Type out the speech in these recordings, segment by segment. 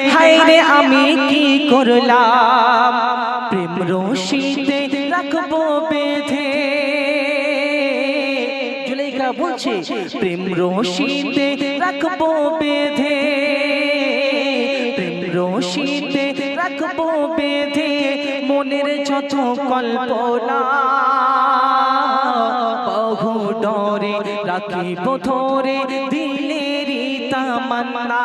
হাইরে আমি কি করলাম? প্রেম রশিতে রাখব বেঁধে। জুলেখা বলছে প্রেম রশিতে রাখব বেঁধে। প্রেম রশিতে রাখব বেঁধে। মনের যত কল্পনা বহু ডরে রাখিব ধরে দিলেরই তামান্না।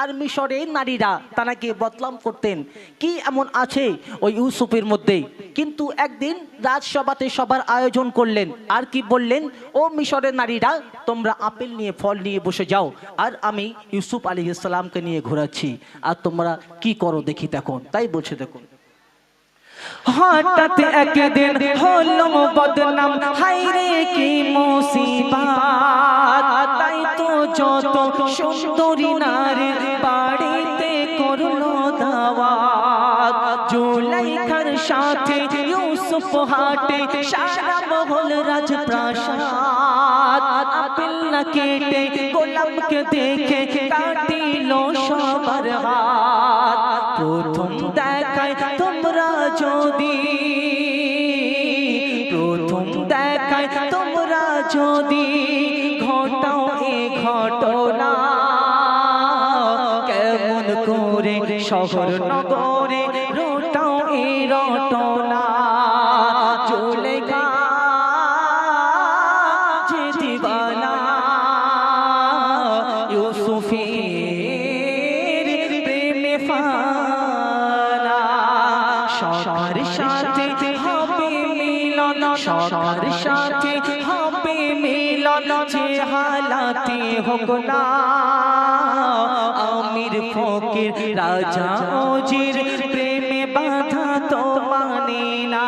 আর মিশরের নারীরা তানাকে বদলাম করতেন। কি এমন আছে ওই ইউসুফের মধ্যে? কিন্তু একদিন রাজসভাতে সবার আয়োজন করলেন। আর কি বললেন? ও মিশরের নারীরা, তোমরা আপেল নিয়ে, ফল নিয়ে বসে যাও। আর আমি ইউসুফ আলী ইসলামকে নিয়ে ঘোরাচ্ছি। আর তোমরা কি করো দেখি দেখুন তাই বলছে দেখুন হঠাৎ একদিন হলো বদনাম। হাইরে কি যত সুন্দরী নারী বাড়িতে করল দাওয়াত। জুলাইখার সাথে ইউসুফ হাটে সারা মহল রাজপ্রাসাদ। আপেল না কেটে গোলামকে দেখে কাটিল সবার হাত। প্রথম দেখায় তোমরা যদি তোমরা যদি ঘটাও এ ঘটনা, কেমন করে শহর নগরে রোটাও এ রটনা, চলে গা যে দিবানা সাথে হবে মিলন যে হালাতে হোক না। আমির ফকির রাজা ওজির প্রেমে বাধা তো মানে না।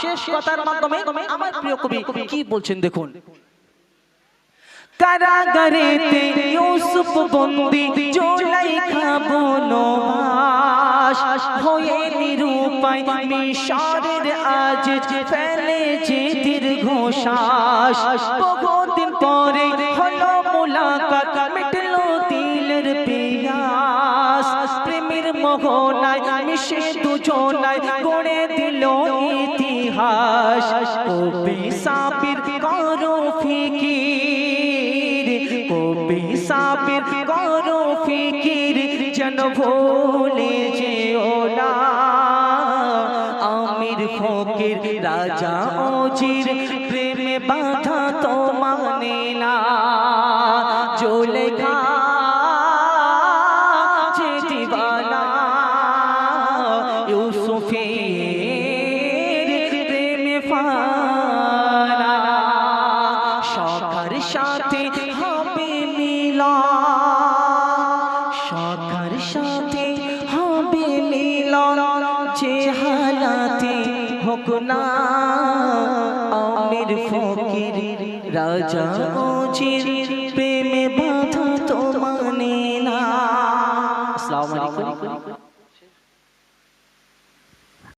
শেষ কথার মাধ্যমে আমার প্রিয় কবি কি বলছেন দেখুন। কারাগারেতে ইউসুফ বন্দি জোলাইখা বনবাস হয়ে নিরুপায় মিশরের আজ ফেলে যে দীর্ঘশ্বাস বহুদিন পরে হলো মুলাকাত, মিটলো দিলের পিয়াস। প্রেমের মোহনায় মিশে দুজনায় গড়ে দিল ইতিহাস। কবি সাবির করো ফিকির, কবি সাবির করো ফিকির, যেন ভুলে যে ওলা ফকির রাজা ওজির প্রেমে বাধা তো মানে না। জোলেখা যে দিবানা, ইউসুফের প্রেমে ফানা। সখার সাথে হবে মিলন সখার সাথে হোক না আমির ফকির রাজা ওজির প্রেমে